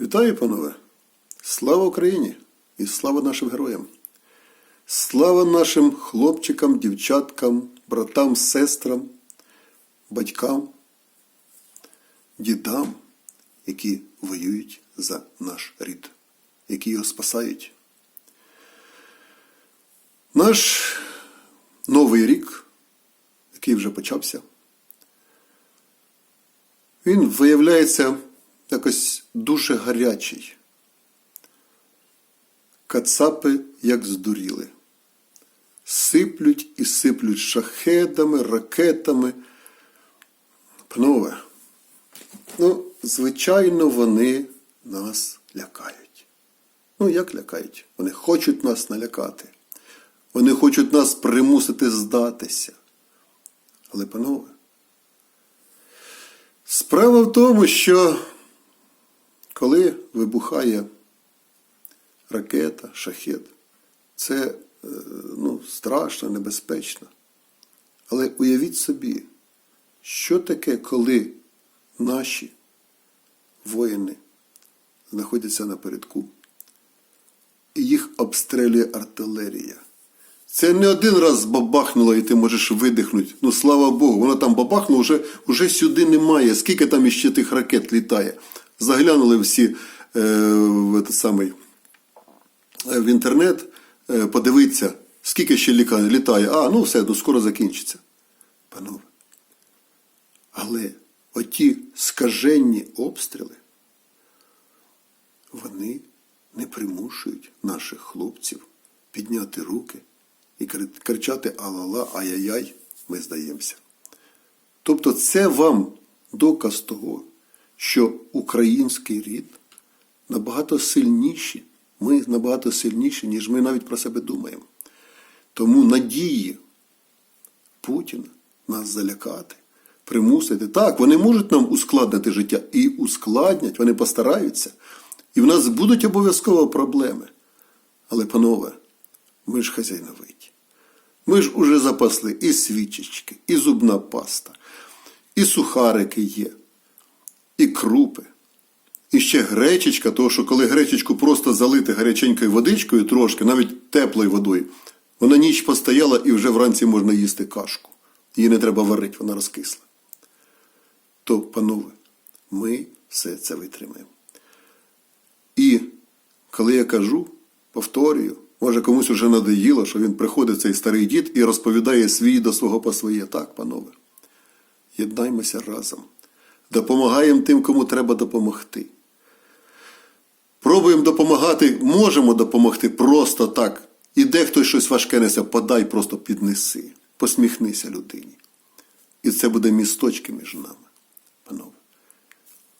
Вітаю, панове! Слава Україні і слава нашим героям! Слава нашим хлопчикам, дівчаткам, братам, сестрам, батькам, дідам, які воюють за наш рід, які його спасають. Наш новий рік, який вже почався, він виявляється якось дуже гарячий. Кацапи як здуріли. Сиплють і сиплють шахедами, ракетами. Панове, ну, звичайно, вони нас лякають. Ну, як лякають? Вони хочуть нас налякати. Вони хочуть нас примусити здатися. Але, панове, справа в тому, що коли вибухає ракета, шахет, це е, ну, страшно, небезпечно. Але уявіть собі, що таке, коли наші воїни знаходяться напередку, і їх обстрілює артилерія. Це не один раз бабахнуло, і ти можеш видихнути. Ну, слава Богу, воно там бабахнуло, вже, вже сюди немає. Скільки там іще тих ракет літає? Заглянули всі е, в, этот самий, е, в інтернет, е, подивитися, скільки ще ліка- літає. А, ну все, ну скоро закінчиться. Панове. Але оті скаженні обстріли, вони не примушують наших хлопців підняти руки і кричати Алала, ай-яй-яй, ми здаємося. Тобто це вам доказ того, що український рід набагато сильніші, ми набагато сильніші, ніж ми навіть про себе думаємо. Тому надії Путіна нас залякати, примусити. Так, вони можуть нам ускладнити життя і ускладнять, вони постараються. І в нас будуть обов'язково проблеми. Але, панове, ми ж хазяйновиті. Ми ж уже запасли і свічечки, і зубна паста, і сухарики є, і крупи. І ще гречечка, тому що коли гречечку просто залити гаряченькою водичкою трошки, навіть теплою водою, вона ніч постояла і вже вранці можна їсти кашку. Її не треба варити, вона розкисла. То, панове, ми все це витримаємо. І коли я кажу, повторюю, може комусь уже надоїло, що він приходить цей старий дід і розповідає свій до свого по своє. Так, панове, єднаймося разом. Допомагаємо тим, кому треба допомогти. Пробуємо допомагати, можемо допомогти просто так. Іде хтось щось важке несе, подай, просто піднеси. Посміхнися людині. І це буде місточки між нами, панове.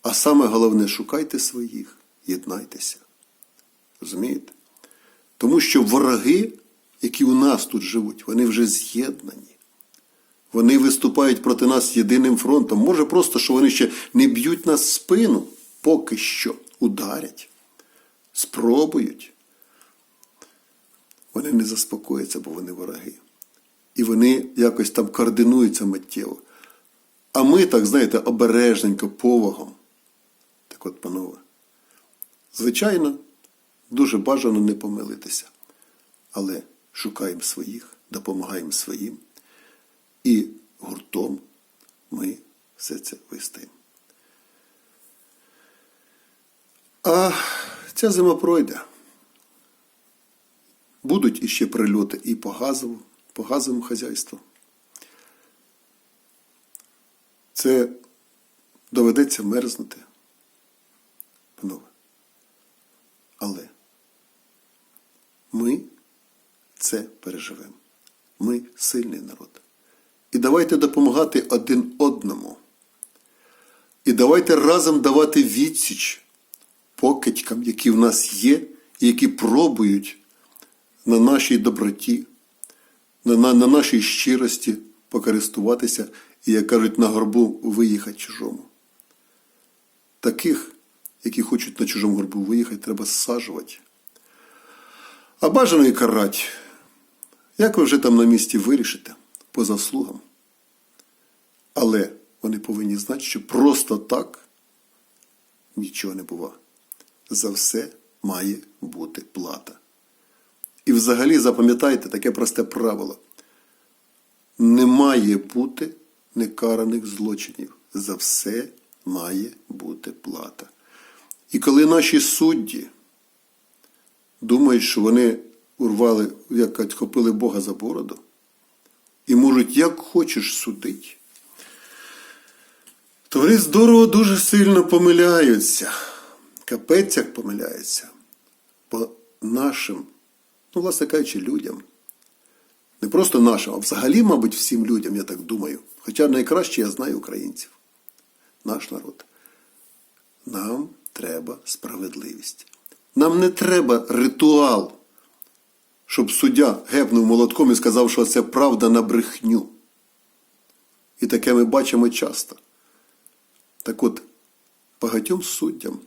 А саме головне, шукайте своїх, єднайтеся. Розумієте? Тому що вороги, які у нас тут живуть, вони вже з'єднані. Вони виступають проти нас єдиним фронтом. Може просто, що вони ще не б'ють нас в спину, поки що ударять, спробують. Вони не заспокояться, бо вони вороги. І вони якось там координуються миттєво. А ми, так знаєте, обережненько, повагом. Так от, панове, звичайно, дуже бажано не помилитися. Але шукаємо своїх, допомагаємо своїм. І гуртом ми все це вистоїмо. А ця зима пройде. Будуть іще прильоти і по газову, по газовому хазяйству. Це доведеться мерзнути. Панове. Але ми це переживемо. Ми сильний народ. І давайте допомагати один одному. І давайте разом давати відсіч покидькам, які в нас є, і які пробують на нашій доброті, на, на, на нашій щирості покористуватися і, як кажуть, на горбу виїхати чужому. Таких, які хочуть на чужому горбу виїхати, треба зсаджувати. А бажано і карати. Як ви вже там на місці вирішите по заслугам? Але вони повинні знати, що просто так нічого не буває. за все має бути плата. І взагалі запам'ятайте таке просте правило. Не має бути некараних злочинів. За все має бути плата. І коли наші судді думають, що вони урвали, як хопили Бога за бороду, і можуть як хочеш судити, то вони здорово дуже сильно помиляються. Капець як помиляються. По нашим, ну, власне кажучи, людям. Не просто нашим, а взагалі, мабуть, всім людям, я так думаю. Хоча найкраще я знаю українців. Наш народ. Нам треба справедливість. Нам не треба ритуал, щоб суддя гепнув молотком і сказав, що це правда на брехню. І таке ми бачимо часто. Так от, багатьом суддям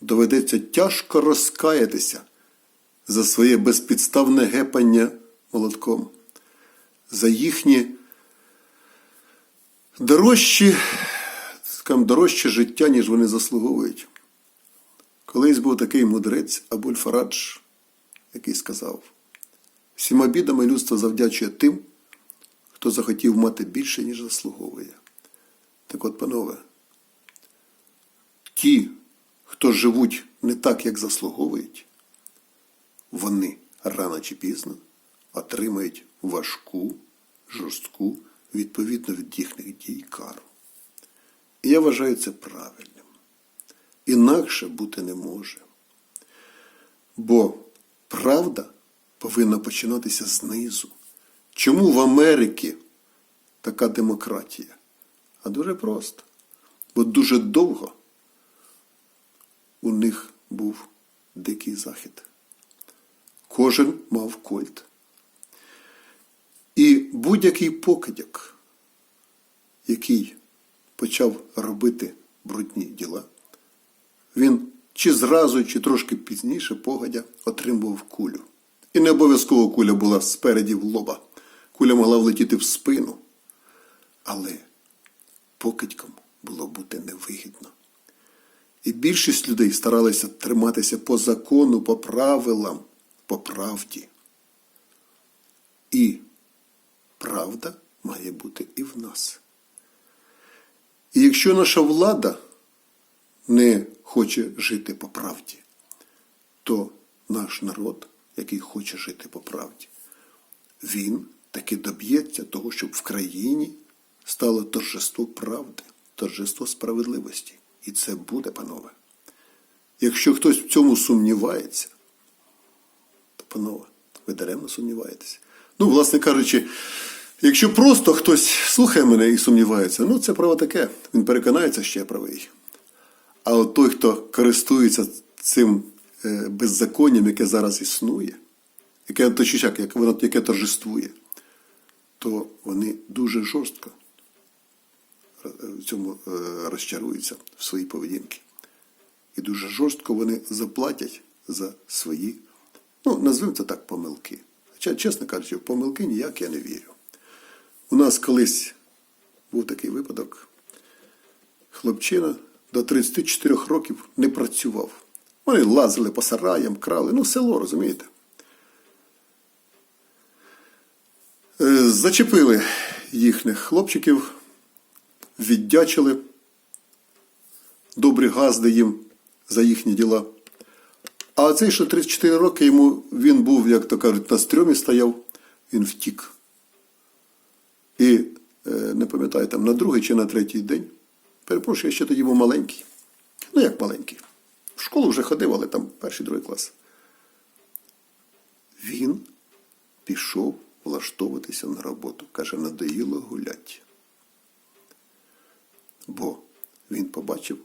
доведеться тяжко розкаятися за своє безпідставне гепання молотком, за їхні дорожчі, скажімо, дорожче життя, ніж вони заслуговують. Колись був такий мудрець Абуль Фарадж, який сказав: всіма бідами людство завдячує тим, хто захотів мати більше, ніж заслуговує. Так от, панове, ті, хто живуть не так, як заслуговують, вони рано чи пізно отримають важку, жорстку, відповідно від їхніх дій кару. І я вважаю це правильним. Інакше бути не може. Бо правда повинна починатися знизу. Чому в Америці така демократія? А дуже просто. Бо дуже довго у них був дикий захід. Кожен мав кольт. І будь-який покидяк, який почав робити брудні діла, він чи зразу, чи трошки пізніше погодя отримував кулю. І не обов'язково куля була спереді в лоба. Куля могла влетіти в спину. Але покидькам було бути невигідно. І більшість людей старалися триматися по закону, по правилам, по правді. І правда має бути і в нас. І якщо наша влада не хоче жити по правді, то наш народ, який хоче жити по правді, він таки доб'ється того, щоб в країні стало торжество правди, торжество справедливості. І це буде, панове. Якщо хтось в цьому сумнівається, то, панове, ви даремно сумніваєтеся. Ну, власне кажучи, якщо просто хтось слухає мене і сумнівається, ну це право таке, він переконається, що я правий. А от той, хто користується цим е, беззаконням, яке зараз існує, яке воно яке торжествує, то вони дуже жорстко в цьому е, розчаруються в своїй поведінці. І дуже жорстко вони заплатять за свої, ну, назвемо це так, помилки. Хоча, чесно кажучи, в помилки ніяк я не вірю. У нас колись був такий випадок. Хлопчина до 34 років не працював. Вони лазили по сараям, крали, ну, село, розумієте. Е, Зачепили їхніх хлопчиків, віддячили, добрі газди їм за їхні діла. А цей, що 34 роки йому він був, як то кажуть, на стрьомі стояв, він втік. І е, не пам'ятаю, там на другий чи на третій день. Перепрошую, я ще тоді був маленький. Ну, як маленький. В школу вже ходив, але там перший другий клас. Він пішов влаштовуватися на роботу. Каже, надоїло гулять. Бо він побачив,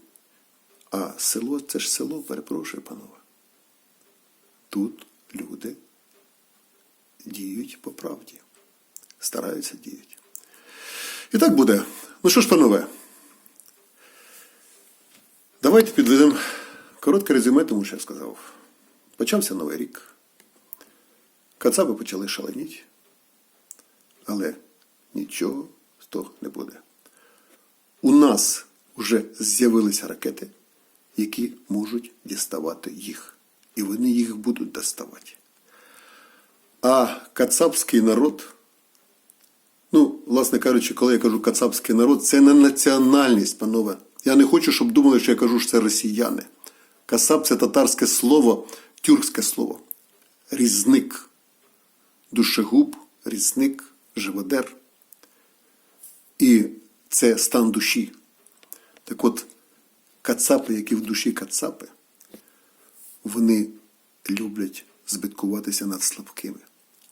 а село це ж село, перепрошую, панове. Тут люди діють по правді, стараються діяти. І так буде. Ну що ж, панове, давайте підведемо коротке резюме, тому що я сказав. Почався новий рік. Кацаби почали шаленіти, але нічого з того не буде. У нас вже з'явилися ракети, які можуть діставати їх. І вони їх будуть доставати. А кацапський народ, ну, власне кажучи, коли я кажу кацапський народ, це не національність, панове. Я не хочу, щоб думали, що я кажу, що це росіяни. Кацап це татарське слово, тюркське слово. Різник. Душегуб, різник, живодер. І це стан душі. Так от, кацапи, які в душі кацапи, вони люблять збиткуватися над слабкими.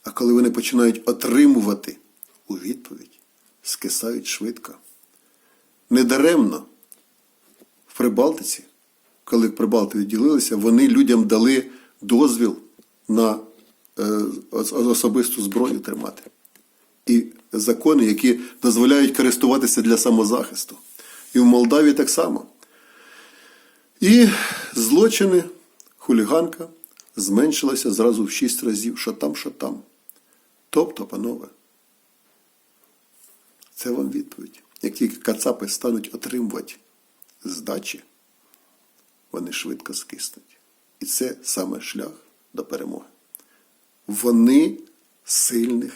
А коли вони починають отримувати у відповідь, скисають швидко. Недаремно в Прибалтиці, коли Прибалти відділилися, вони людям дали дозвіл на е, особисту зброю тримати. І закони, які дозволяють користуватися для самозахисту. І в Молдавії так само. І злочини, хуліганка зменшилася зразу в шість разів, що там, що там. Тобто, панове, це вам відповідь. Як тільки кацапи стануть отримувати здачі, вони швидко скиснуть. І це саме шлях до перемоги. Вони сильних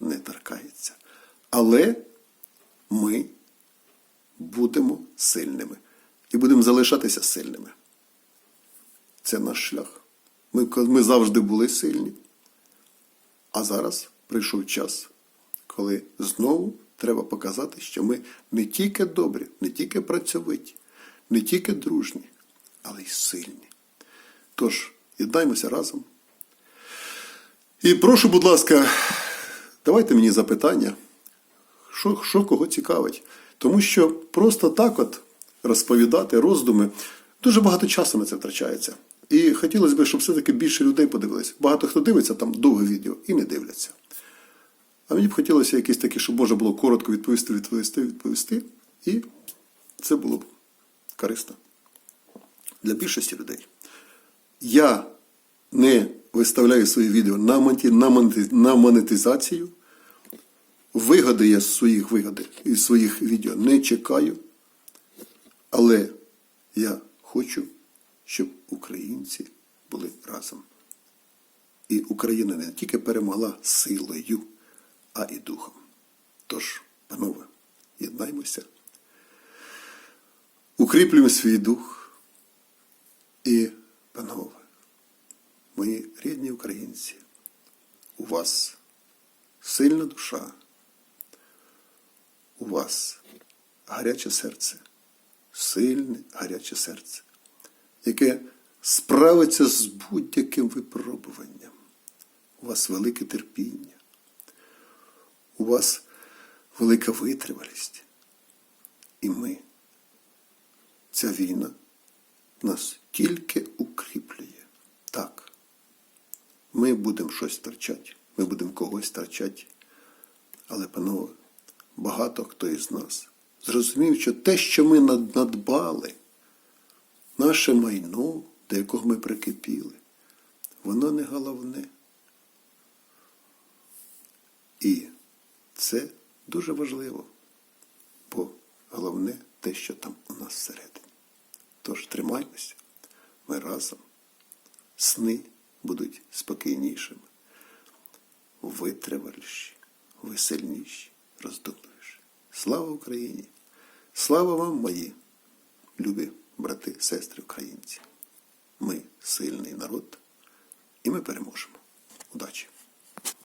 не торкаються. Але ми будемо сильними і будемо залишатися сильними. Це наш шлях. Ми, ми завжди були сильні. А зараз прийшов час, коли знову треба показати, що ми не тільки добрі, не тільки працьовиті, не тільки дружні, але й сильні. Тож, єднаймося разом. І прошу, будь ласка, давайте мені запитання, що, що кого цікавить. Тому що просто так от розповідати роздуми, дуже багато часу на це втрачається. І хотілося б, щоб все-таки більше людей подивилися. Багато хто дивиться там довге відео і не дивляться. А мені б хотілося якісь такі, щоб можна було коротко відповісти, відповісти, відповісти. І це було б корисно для більшості людей. Я не виставляю свої відео на монетизацію. Вигоди я з своїх вигоди і своїх відео не чекаю. Але я хочу, щоб українці були разом. І Україна не тільки перемогла силою, а і духом. Тож, панове, єднаймося, укріплюємо свій дух і, панове, мої рідні українці, у вас сильна душа, у вас гаряче серце, сильне гаряче серце, яке справиться з будь-яким випробуванням. У вас велике терпіння, у вас велика витривалість. І ми, ця війна нас тільки укріплює. Так, ми будемо щось втрачати, ми будемо когось втрачати. Але, панове, багато хто із нас зрозумів, що те, що ми надбали, наше майно, до якого ми прикипіли, воно не головне. І це дуже важливо, бо головне те, що там у нас всередині. Тож тримаймося, ми разом. Сни будуть спокійнішими, витриваліші, веселіші, роздумливіші. Слава Україні! Слава вам, мої любі брати, сестри, українці! Ми сильний народ, і ми переможемо. Удачі!